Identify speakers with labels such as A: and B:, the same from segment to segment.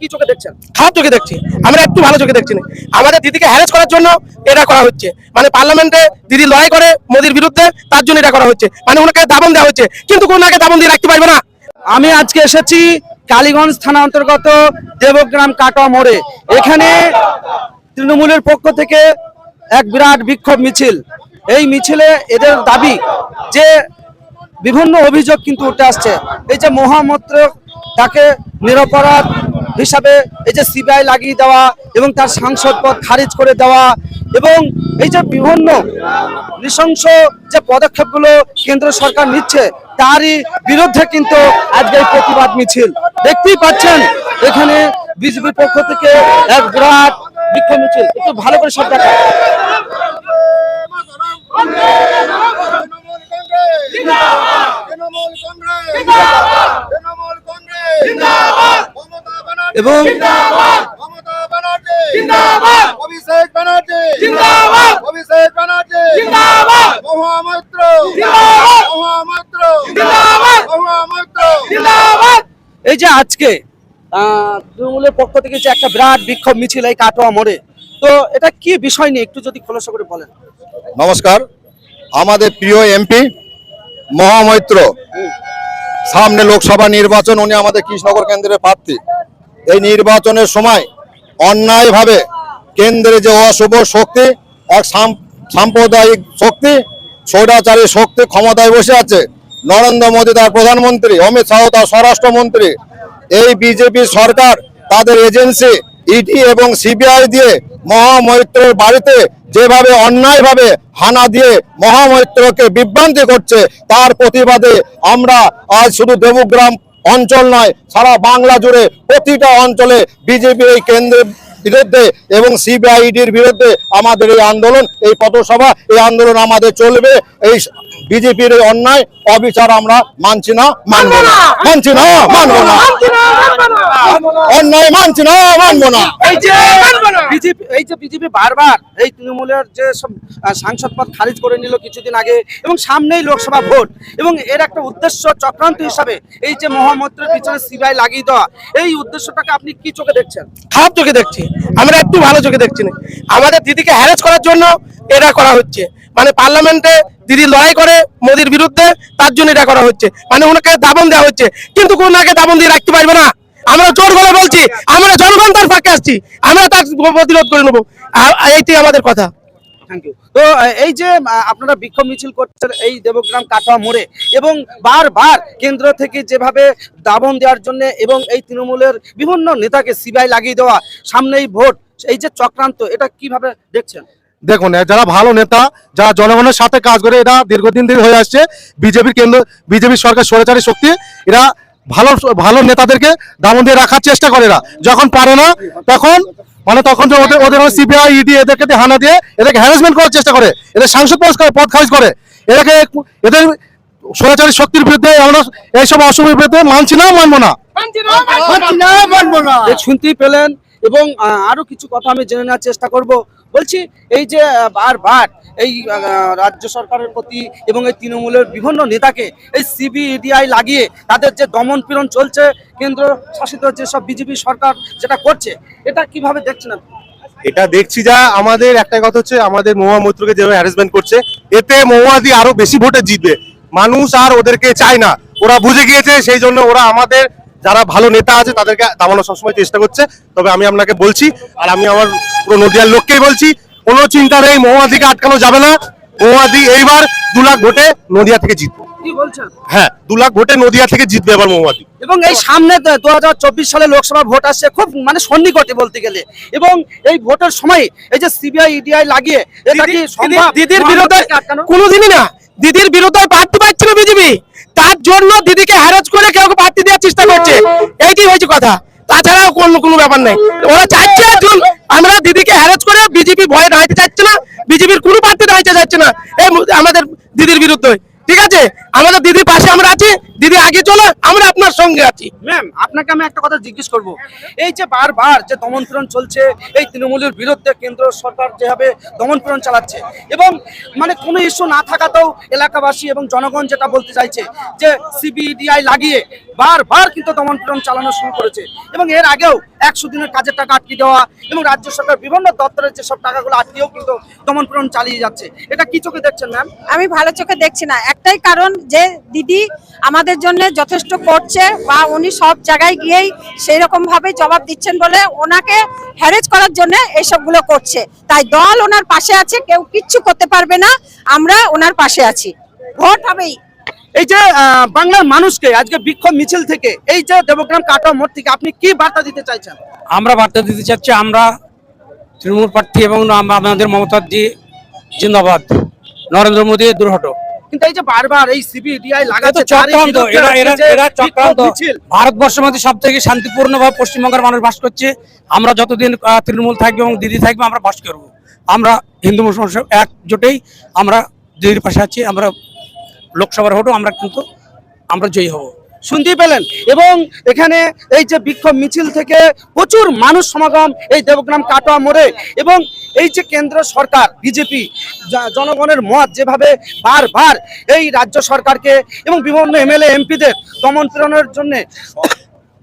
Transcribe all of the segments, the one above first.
A: কি চোখে দেখছেন?
B: খারাপ চোখে দেখছি। আমরা একটু ভালো চোখে দেখছি না। আমাদের দিদিকে হ্যারেস করার জন্য এটা করা হচ্ছে। মানে পার্লামেন্টে দিদি লড়াই করে মোদির বিরুদ্ধে তার জন্য এটা করা হচ্ছে। মানে ওনাকে দাবন দেওয়া হচ্ছে। কিন্তু ওনাকে দাবন দিয়ে রাখতে পারবে না।
A: আমি আজকে এসেছি কালীগঞ্জ থানা অন্তর্গত দেবগ্রাম কাটোয়া মোড়ে। এখানে তৃণমূলের পক্ষ থেকে এক বিরাট বিক্ষোভ মিছিল। এই মিছিলে এদের দাবি যে বিভিন্ন অভিযোগ কিন্তু উঠে আসছে। এই যে মহামন্ত্র তাকে নিরপরাধ হিসাবে এই যে সিবিআই লাগিয়ে দেওয়া এবং তার সাংসদ পদ খারিজ করে দেওয়া এবং এই যে বিভিন্ন নৃশংস যে পদক্ষেপগুলো কেন্দ্র সরকার নিচ্ছে, তারই বিরুদ্ধে কিন্তু আজকে প্রতিবাদ মিছিল। দেখতেই পাচ্ছেন, এখানে বিজেপির পক্ষ থেকে এক বিরাট বিক্ষোভ মিছিল। একটু ভালো করে সব দেখা
C: কংগ্রেস তৃণমূল কংগ্রেস মমতা ব্যানার্জি
A: এবং
C: অভিষেক ব্যানার্জি! অভিষেক ব্যানার্জি! মহামৈত্র! মহামৈত্র! মহামৈত্র!
A: এই যে আজকে তৃণমূলের পক্ষ থেকে যে একটা বিরাট বিক্ষোভ মিছিল এই কাটোয়া মোড়ে তো এটা কি বিষয় নিয়ে একটু যদি খোলসা করে বলেন?
C: নমস্কার। আমাদের প্রিয় এমপি মহামৈত্র। সামনে লোকসভা নির্বাচন উনি আমাদের কৃষ্ণনগর কেন্দ্রের প্রার্থী। এই নির্বাচনের সময় অন্যায়ভাবে কেন্দ্রে যে অশুভ শক্তি, এক সাম- সাম্প্রদায়িক শক্তি, স্বৈরাচারী শক্তি ক্ষমতায় বসে আছে, নরেন্দ্র মোদী তার প্রধানমন্ত্রী, অমিত শাহ তার স্বরাষ্ট্রমন্ত্রী, এই বিজেপি সরকার তাদের এজেন্সি, ইডি এবং সিবিআই দিয়ে মহামৈত্রের বাড়িতে যেভাবে অন্যায়ভাবে হানা দিয়ে মহামৈত্রকে বিভ্রান্তি করছে, তার প্রতিবাদে আমরা আজ শুধু দেবগ্রাম অঞ্চল নয়, সারা বাংলা জুড়ে প্রতিটা অঞ্চলে বিজেপি এই কেন্দ্রের বিরুদ্ধে এবং সিবিআইডির বিরুদ্ধে আমাদের এই আন্দোলন, এই পথসভা, এই আন্দোলন আমাদের চলবে। এই বিজেপির এই অন্যায় অবিচার আমরা মানছি না মানবো না। মানছি না মানবো না। অন্যায় মানছি না মানবো না।
A: এই যে বিজেপি এই যে বিজেপি বারবার এই তৃণমূলের যে সব সাংসদ পদ খারিজ করে নিল কিছুদিন আগে এবং সামনেই লোকসভা ভোট এবং এর একটা উদ্দেশ্য চক্রান্ত হিসাবে এই যে মহামন্ত্রের পিছনে সিবিআই লাগিয়ে দেওয়া। এই উদ্দেশ্যটাকে আপনি কি চোখে দেখছেন?
B: খারাপ চোখে দেখছি। আমরা একটু ভালো চোখে দেখছি না। আমাদের দিদিকে হ্যারেস করার জন্য এটা করা হচ্ছে। মানে পার্লামেন্টে দিদি লড়াই করে মোদির বিরুদ্ধে, তার জন্য এটা করা হচ্ছে। মানে ওনাকে দাবন দেওয়া হচ্ছে। কিন্তু ওনাকে দাবন দিয়ে রাখতে পারবে না। আমরা জোর গলা বলছি, আমরা জনগণ তার ফাঁকে আসছি। আমরা তার প্রতিরোধ করে নেব। আর এইটাই আমাদের কথা।
A: তো এই যে আপনারা বিক্ষোভ মিছিল করছেন এই দেবগ্রাম কাটোয়া মোড়ে, এবং বারবার কেন্দ্র থেকে যেভাবে দাবন দেওয়ার জন্য এবং এই তৃণমূলের বিভিন্ন নেতাকে সিবিআই লাগিয়ে দেওয়া, সামনেই ভোট, এই যে চক্রান্ত, এটা কীভাবে দেখছেন?
D: দেখুন যারা ভালো নেতা যারা জনগণের সাথে কাজ করে এরা দীর্ঘদিন ধরে হয়ে আসছে। বিজেপির কেন্দ্র বিজেপির সরকার স্বৈরাচারী শক্তি এরা ভালো ভালো নেতাদেরকে দামন দিয়ে রাখার চেষ্টা করে এরা। যখন পারে না তখন মানে তখন ওদের ওদের সিবিআই ইডি এদেরকে হানা দিয়ে এদেরকে হ্যারাসমেন্ট করার চেষ্টা করে। এদের সাংসদ পদ করে- পদ খারিজ করে। এদেরকে এদের স্বৈরাচারী শক্তির বিরুদ্ধে আমরা এইসব অশুভের বিরুদ্ধে মানছি না মানবো না।
A: শুনতেই পেলেন এবং আরও কিছু কথা আমি জেনে নেওয়ার চেষ্টা করব। বলছি, এই যে বারবার এই রাজ্য সরকারের প্রতি এবং এই তৃণমূলের বিভিন্ন নেতাকে এই সিবিআই লাগিয়ে তাদের যে দমন পীড়ন চলছে, কেন্দ্র শাসিত যেসব বিজেপি সরকার যেটা করছে, এটা কীভাবে দেখছেন?
D: এটা দেখছি যা, আমাদের একটা কথা হচ্ছে, আমাদের মহুয়া মৈত্রকে যেভাবে হ্যারাসমেন্ট করছে, এতে মহুয়াদি আরও বেশি ভোটে জিতবে মানুষ আর ওদেরকে চায় না ওরা বুঝে গিয়েছে, সেই জন্য ওরা আমাদের যারা ভালো নেতা আছে তাদেরকে দামানোর সবসময় চেষ্টা করছে। তবে আমি আপনাকে বলছি আর আমি আমার পুরো নদিয়ার লোককেই বলছি কোনো চিন্তা নেই মহুয়াদিকে আটকানো যাবে না। মহুয়াদি এইবার দু লাখ ভোটে নদিয়া থেকে জিতবে। হ্যাঁ দু লাখ ভোটে নদিয়া থেকে জিতবে এবার মহুয়াদি।
A: এবং এই সামনে দু হাজার চব্বিশ সালে লোকসভা ভোট আসছে খুব মানে সন্নিকটে বলতে গেলে। এবং এই ভোটের সময় এই যে সিবিআই ইডিআই লাগিয়ে এটা কি
B: দিদির বিরুদ্ধে
A: মহামন্ত্রীকে
B: কোনোদিনই না। দিদির বিরুদ্ধে প্রার্থী পাচ্ছে না বিজেপি। তার জন্য দিদিকে হ্যারাস করে কেউ এই করছে। এইটি হয়েছে কথা। তাছাড়া কোনো কোনো ব্যাপার নেই। ওরা চাইছে একজন। আমরা দিদিকে হ্যারেজ করে বিজেপি ভয়ে দাঁড়াইতে চাচ্ছে না। বিজেপির কোনো প্রার্থী দাঁড়াইতে চাচ্ছে না। এই আমাদের দিদির বিরুদ্ধে। ঠিক আছে? আমাদের দিদির পাশে আমরা আছি। দিদি আগে চলো আমরা আপনার সঙ্গে আছি।
A: ম্যাম আপনাকে আমি একটা কথা জিজ্ঞেস করব। এই যে বারবার যে দমনপীড়ন চলছে এই তৃণমূলের বিরুদ্ধে কেন্দ্র সরকার যেভাবে দমনপীড়ন চালাচ্ছে এবং মানে কোনো ইস্যু না থাকাতেও এলাকাবাসী এবং জনগণ যেটা বলতে চাইছে যে সিবিডিআই লাগিয়ে বারবার কিন্তু দমনপীড়ন চালানো শুরু করেছে এবং এর আগেও একশো দিনের কাজের টাকা আটকে দেওয়া এবং রাজ্য সরকার বিভিন্ন দপ্তরের যেসব টাকাগুলো আটকেও কিন্তু দমনপীড়ন চালিয়ে যাচ্ছে। এটা কি চোখে দেখছেন ম্যাম
E: আমি ভালো চোখে দেখছি না। একটাই কারণ যে দিদি আমাদের জন্য যথেষ্ট করছে বা উনি সব জায়গায় গিয়েই সেই রকম ভাবে জবাব দিচ্ছেন বলে ওনাকে হ্যারেজ করার জন্য এইসবগুলো করছে। তাই দল ওনার পাশে আছে কেউ কিচ্ছু করতে পারবে না আমরা ওনার পাশে আছি। ভোট হবেই।
A: এই যে বাংলার মানুষকে আজকে বিক্ষোভ মিছিল থেকে এই যে দেবগ্রাম কাটা মোড় থেকে আপনি কি বার্তা দিতে চাইছেন?
F: আমরা বার্তা দিতে চাচ্ছি আমরা তৃণমূল প্রার্থী এবং আম- আমাদের মমতার জি জিন্দাবাদ। নরেন্দ্র মোদী দূর হটো
A: কিন্তু এই যে বারবার এই সিবিডিআই লাগাচ্ছে
F: চক্রান্ত এরা এরা এরা চক্রান্ত। ভারতবর্ষের মধ্যে সব থেকে শান্তিপূর্ণভাবে পশ্চিমবঙ্গের মানুষ বাস করছে। আমরা যতদিন তৃণমূল থাকবে এবং দিদি থাকবে আমরা বাস করব। আমরা হিন্দু মুসলমান সব একজোটেই আমরা দিদির পাশে আছি আমরা লোকসভার হটো আমরা কিন্তু আমরা জয়ী হব।
A: শুনতেই পেলেন। এবং এখানে এই যে বিক্ষোভ মিছিল থেকে প্রচুর মানুষ সমাগম এই দেবগ্রাম কাটোয়া মোড়ে এবং এই যে কেন্দ্র সরকার, বিজেপি জনগণের মত যেভাবে বারবার এই রাজ্য সরকারকে এবং বিভিন্ন এমএলএ, এমপিদের দমন পীড়নের জন্য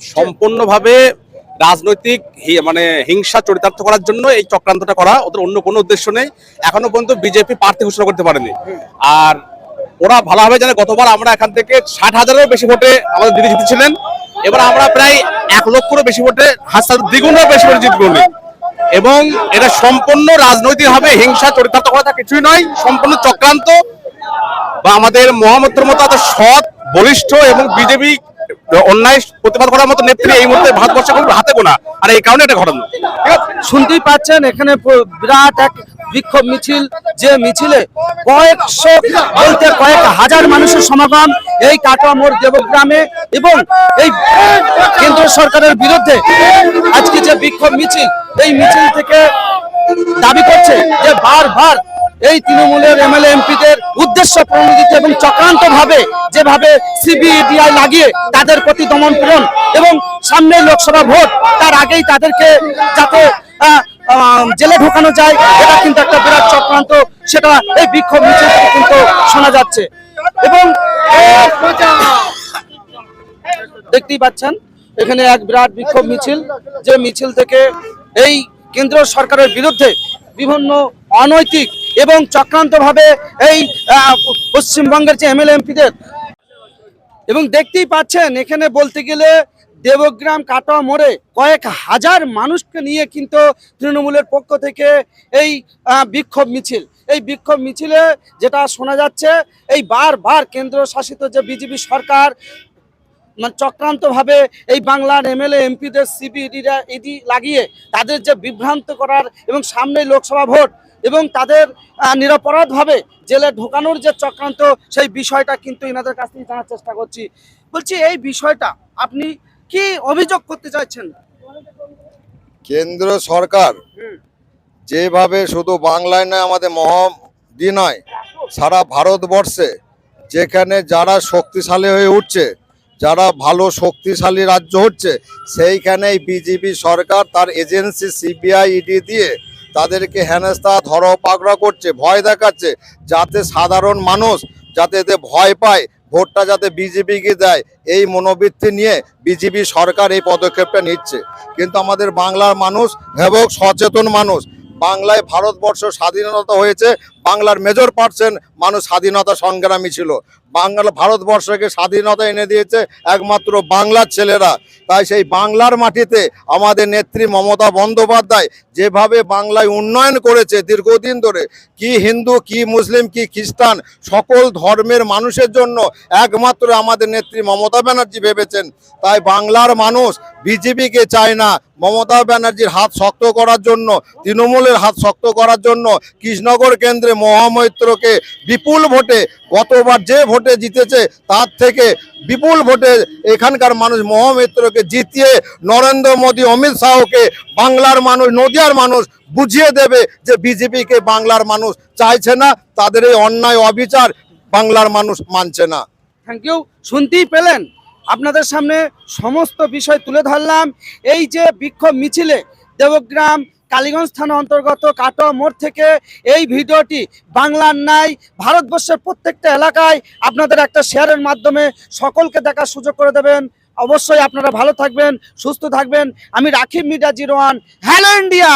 G: সম্পূর্ণভাবে রাজনৈতিক মানে হিংসা চরিতার্থ করার জন্য এই চক্রান্তটা করা ওদের অন্য কোনো উদ্দেশ্য নেই। এখনও পর্যন্ত বিজেপি প্রার্থী ঘোষণা করতে পারেনি। আর ওরা ভালোভাবে জানে, গতবার আমরা এখান থেকে ষাট হাজারেরও বেশি ভোটে আমাদের দিদি জিতেছিলেন। এবার আমরা প্রায় এক লক্ষেরও বেশি ভোটে হাজার দ্বিগুণেরও বেশি ভোটে জিত করলি এবং এটা সম্পূর্ণ রাজনৈতিকভাবে হিংসা, চরিতার্থ করা তা কিছুই নয়, সম্পূর্ণ চক্রান্ত। বা আমাদের মহামত্র মতো সৎ, বলিষ্ঠ এবং বিজেপি অন্যায় প্রতিবাদ করার মতো নেত্রী এই মুহূর্তে ভারতবর্ষে কোনো হাতে গোনা। আর এই কারণে এটা ঘটানো।
A: শুনতেই পাচ্ছেন, এখানে বিরাট এক বিক্ষোভ মিছিল। যে মিছিলে কয়েকশো, বলতে কয়েক হাজার মানুষের সমাগম এই কাটোয়া মোড় দেবগ্রামে এবং এই কেন্দ্র সরকারের বিরুদ্ধে আজকে যে বিক্ষোভ মিছিল, এই মিছিল থেকে দাবি করছে যে বারবার এই তৃণমূলের এমএলএ এমপিদের উদ্দেশ্য প্রণোদিত এবং চক্রান্ত ভাবে যেভাবে সিবিডিআই লাগিয়ে তাদের প্রতি দমন পূরণ এবং সামনে লোকসভা ভোট, তার আগেই তাদেরকে যাতে জেলে ঢোকানো যায়, এটা কিন্তু একটা বিরাট চক্রান্ত, সেটা এই বিক্ষোভ মিছিল কিন্তু শোনা যাচ্ছে। এবং, দেখতেই পাচ্ছেন, এখানে এক বিরাট বিক্ষোভ মিছিল, যে মিছিল থেকে এই কেন্দ্র সরকারের বিরুদ্ধে বিভিন্ন অনৈতিক এবং চক্রান্তভাবে এই পশ্চিমবঙ্গের যে এমএলএ এমপিদের এবং দেখতেই পাচ্ছেন, এখানে বলতে গেলে দেবগ্রাম কাটোয়া মোড়ে কয়েক হাজার মানুষকে নিয়ে কিন্তু তৃণমূলের পক্ষ থেকে এই বিক্ষোভ মিছিল। এই বিক্ষোভ মিছিলে যেটা শোনা যাচ্ছে, এই বারবার কেন্দ্র শাসিত যে বিজেপি সরকার মানে চক্রান্তভাবে এই বাংলার এমএলএ, এমপিদের সিবিডিরা ইডি লাগিয়ে তাদের যে বিভ্রান্ত করার এবং সামনে লোকসভা ভোট এবং তাদের নিরপরাধভাবে জেলে ঢোকানোর যে চক্রান্ত সেই বিষয়টা কিন্তু এনাদের কাছ থেকে জানার চেষ্টা করছি। বলছি এই বিষয়টা আপনি কি অভিযোগ করতে চাইছেন?
C: কেন্দ্র সরকার যেভাবে শুধু বাংলায় নয় আমাদের মহাদি নয় সারা ভারতবর্ষে যেখানে যারা শক্তিশালী হয়ে উঠছে যারা ভালো শক্তিশালী রাজ্য হচ্ছে সেইখানেই বিজেপি সরকার তার এজেন্সি সিবিআই ইডি দিয়ে তাদেরকে হেনস্থা, ধর পাকড়া করছে, ভয় দেখাচ্ছে, যাতে সাধারণ মানুষ যাতে এতে ভয় পায়, ভোটটা যাতে বিজেপিকে দেয়, এই মনোবৃত্তি নিয়ে বিজেপি সরকার এই পদক্ষেপটা নিচ্ছে। কিন্তু আমাদের বাংলার মানুষ এবং সচেতন মানুষ, বাংলায় ভারতবর্ষ স্বাধীনতা হয়েছে বাংলার মেজর পার্সেন্ট মানুষ স্বাধীনতা সংগ্রামী ছিল। বাংলা, ভারতবর্ষকে স্বাধীনতা এনে দিয়েছে একমাত্র বাংলার ছেলেরা। তাই সেই বাংলার মাটিতে আমাদের নেত্রী মমতা বন্দ্যোপাধ্যায় যেভাবে বাংলায় উন্নয়ন করেছে দীর্ঘদিন ধরে, কি হিন্দু, কি মুসলিম, কি খ্রিস্টান, সকল ধর্মের মানুষের জন্য একমাত্র আমাদের নেত্রী মমতা ব্যানার্জি ভেবেছেন। তাই বাংলার মানুষ বিজেপিকে চায় না মমতা ব্যানার্জির হাত শক্ত করার জন্য, তৃণমূলের হাত শক্ত করার জন্য কৃষ্ণনগর কেন্দ্রে মহামৈত্রকে। বিপুল ভোটে গতবার যে ভোটে জিতেছে, তার থেকে বিপুল ভোটে এখানকার মানুষ মহামিত্রকে জিতিয়ে নরেন্দ্র মোদী, অমিত শাহকে বাংলার মানুষ, নদিয়ার মানুষ বুঝিয়ে দেবে যে বিজেপিকে বাংলার মানুষ চাইছে না, তাদের এই অন্যায় অবিচার বাংলার মানুষ মানছে না।
A: থ্যাংক ইউ শুনতেই পেলেন? আপনাদের সামনে সমস্ত বিষয় তুলে ধরলাম। এই যে বিক্ষোভ মিছিলে দেবগ্রাম কালীগঞ্জ থানা অন্তর্গত কাটোয়া মোড় থেকে এই ভিডিওটি বাংলার নাই ভারতবর্ষের প্রত্যেকটা এলাকায় আপনাদের একটা শেয়ারের মাধ্যমে সকলকে দেখার সুযোগ করে দেবেন। অবশ্যই আপনারা ভালো থাকবেন, সুস্থ থাকবেন। আমি রাখিব মিডা জিরো ওয়ান, হ্যালো ইন্ডিয়া!